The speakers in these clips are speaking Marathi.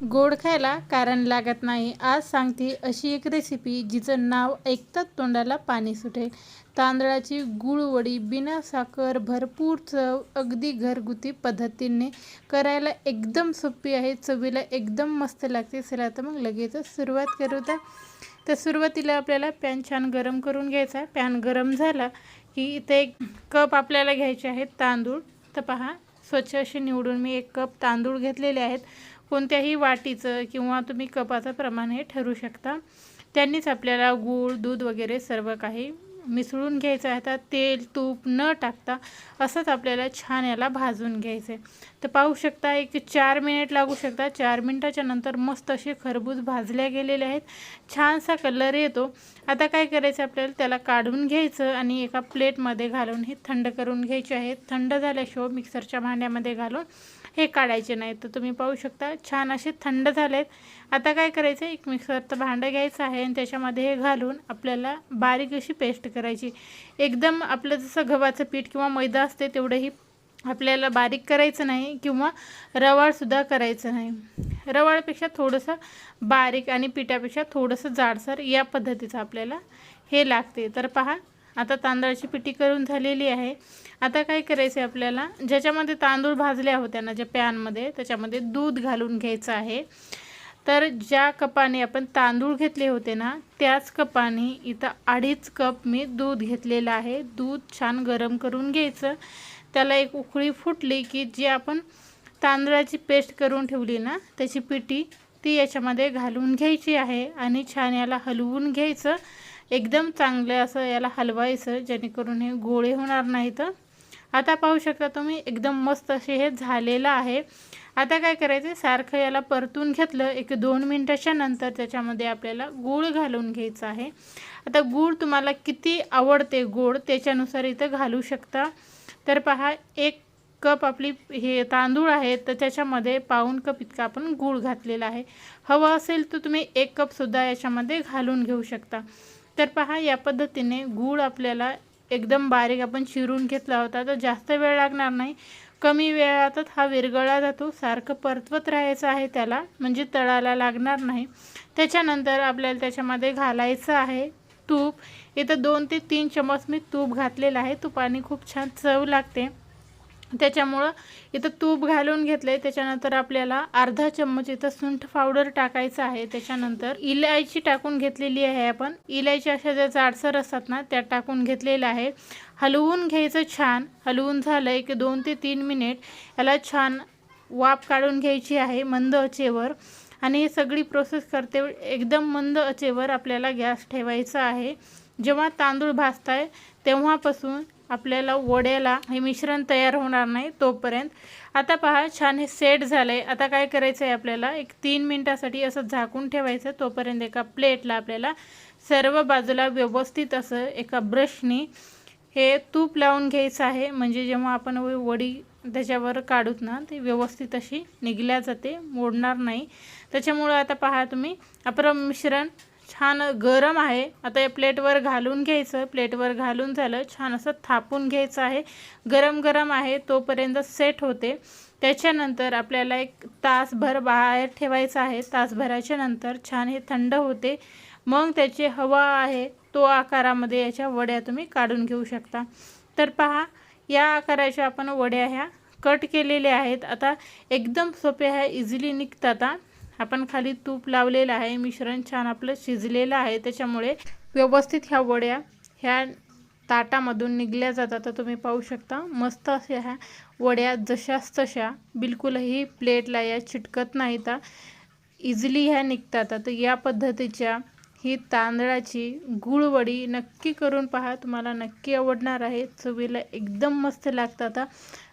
गोड खायला कारण लागत नाही. आज सांगते अशी एक रेसिपी जिचं नाव ऐकतात तोंडाला पाणी सुटेल. तांदळाची गुळवडी बिना साखर भरपूर चव अगदी घरगुती पद्धतीने करायला एकदम सोपी आहे. चवीला एकदम मस्त लागते. चला तर मग लगेचच सुरुवात करू द्या तर सुरुवातीला आपल्याला पॅन छान गरम करून घ्यायचा. पॅन गरम झाला की इथे एक कप आपल्याला घ्यायचे आहेत तांदूळ. तर पहा स्वच्छ असे निवडून मी एक कप तांदूळ घेतलेले आहेत. कोणत्याही वाटीचं किंवा तुम्ही कपाचं प्रमाण हे ठरू शकता. त्यांनीच आपल्याला गूळ दूध वगैरे सर्व काही मिसळून घ्यायचं आहे. आता तेल तूप न टाकता असंच आपल्याला छान याला भाजून घ्यायचं आहे तर पाहू शकता एक चार मिनिट लागू शकता. चार मिनटाच्या नंतर मस्त असे खरबूज भाजल्या गेलेले आहेत. छानसा कलर येतो. आता काय करायचं आपल्याला? त्याला काढून घ्यायचं आणि एका प्लेटमध्ये घालून हे थंड करून घ्यायचे आहेत. थंड झाल्याशिवाय मिक्सरच्या भांड्यामध्ये घालून हे काढायचे नाही तर तुम्ही पाहू शकता. छान असे थंड झालेत. आता काय करायचं? एक मिक्सरचं भांडं घ्यायचं आहे आणि त्याच्यामध्ये हे घालून आपल्याला बारीक अशी पेस्ट करायची. एकदम आपलं जसं गव्हाचं पीठ किंवा मैदा असते तेवढंही आपल्याला बारीक करायचं नाही किंवा रवाळसुद्धा करायचं नाही. रवाळपेक्षा थोडंसं बारीक आणि पिठापेक्षा थोडंसं जाडसर या पद्धतीचं आपल्याला हे लागते. तर पहा आता तांदळाची पिठी करून झालेली आहे. आता काय करायचं आहे आपल्याला? ज्याच्यामध्ये तांदूळ भाजल्या होत्या ना ज्या पॅनमध्ये त्याच्यामध्ये दूध घालून घ्यायचं आहे. तर ज्या कपाने आपण तांदूळ घेतले होते ना त्याच कपाने इथं अडीच कप मी दूध घेतलेलं आहे. दूध छान गरम करून घ्यायचं. त्याला एक उकळी फुटली की जी आपण तांदळाची पेस्ट करून ठेवली ना त्याची पिठी ती याच्यामध्ये घालून घ्यायची आहे आणि छान याला हलवून घ्यायचं. एकदम चांगलं असं याला हलवायचं जेणेकरून हे गोळे होणार नाहीत आता पाहू शकता तुम्ही एकदम मस्त असे हे झालेलं आहे. आता काय करायचं सारखं याला परतून घेतलं एक दोन मिनटाच्या नंतर त्याच्यामध्ये आपल्याला गूळ घालून घ्यायचं आहे. आता गूळ तुम्हाला किती आवडते गोड त्याच्यानुसार इथं घालू शकता. तर पहा एक कप आपली हे तांदूळ आहे तर त्याच्यामध्ये पाऊन कप इतका आपण गूळ घातलेला आहे. हवं असेल तर तुम्ही एक कपसुद्धा याच्यामध्ये घालून घेऊ शकता. तर पहा या पद्धतीने गूळ आपल्याला एकदम बारीक आपण चिरून घेतला होता. तर जास्त वेळ लागणार नाही. कमी वेळातच हा विरगळला जातो. सारखं परतवत राहायचं आहे त्याला म्हणजे तळाला लागणार नाही. त्याच्यानंतर आपल्याला त्याच्यामध्ये घालायचं आहे तूप. इथं दोन ते तीन चमच मी तूप घातलेलं आहे. तुपाने खूप छान चव लागते. त्याच्यामुळं इथं तूप घालून घेतलं आहे त्याच्यानंतर आपल्याला अर्धा चम्मच इथं सुंठ पावडर टाकायचं आहे. त्याच्यानंतर इलायची टाकून घेतलेली आहे आपण. इलायची अशा ज्या जाडसर असतात ना त्या टाकून घेतलेल्या आहे. हलवून घ्यायचं छान. हलवून झालं की दोन ते तीन मिनिट याला छान वाफ काढून घ्यायची आहे मंद अचेवर. आणि ही सगळी प्रोसेस करते एकदम मंद अचेवर आपल्याला गॅस ठेवायचा आहे. जेव्हा तांदूळ भाजताय तेव्हापासून आपल्याला वड्याला हे मिश्रण तयार होणार नाही तोपर्यंत. आता पहा छान हे सेट झालं आहे आता काय करायचं आहे आपल्याला? एक तीन मिनटासाठी असं झाकून ठेवायचं. तोपर्यंत एका प्लेटला आपल्याला सर्व बाजूला व्यवस्थित असं एका ब्रशनी हे तूप लावून घ्यायचं आहे. म्हणजे जेव्हा आपण वडी त्याच्यावर काढूत ना ती व्यवस्थित अशी निघल्या जाते मोडणार नाही. त्याच्यामुळं आता पहा तुम्ही आपलं मिश्रण छान गरम आहे. आता या प्लेटवर घालून घ्यायचं. प्लेटवर घालून झालं छान असं थापून घ्यायचं आहे. गरम गरम आहे तोपर्यंत सेट होते. त्याच्यानंतर आपल्याला एक तासभर बाहेर ठेवायचं आहे. तासभराच्या नंतर छान हे थंड होते. मग त्याची हवा आहे तो आकारामध्ये याच्या वड्या तुम्ही काढून घेऊ शकता. तर पहा या आकाराच्या आपण वड्या ह्या कट केलेल्या आहेत. आता एकदम सोपे ह्या इझिली निघतात आपण खाली तूप लावलेलं आहे मिश्रण छान आपलं शिजलेलं आहे त्याच्यामुळे व्यवस्थित ह्या वड्या ह्या ताटामधून निघल्या जातात. तर तुम्ही पाहू शकता मस्त अशा ह्या वड्या जशाच तशा बिलकुलही प्लेटला या चिटकत नाही तर इझिली ह्या निघतात. तर या पद्धतीच्या ही तांदळाची गुळवडी नक्की करून पहा. तुम्हाला नक्की आवडणार आहे. चवीला एकदम मस्त लागतात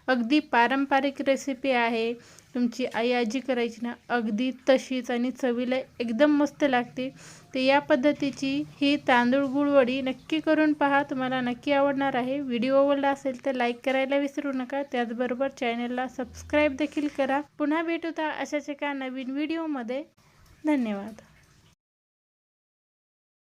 अगदी पारंपरिक रेसिपी आहे. तुमची आई आजी करायची ना अगदी तशीच आणि चवीला एकदम मस्त लागते. तर या पद्धतीची ही तांदूळ गुळवडी नक्की करून पहा. तुम्हाला नक्की आवडणार आहे. व्हिडिओ आवडला असेल तर लाईक करायला विसरू नका. त्याचबरोबर चॅनलला सबस्क्राईब देखील करा. पुन्हा भेटू अशाच एका नवीन व्हिडिओमध्ये धन्यवाद.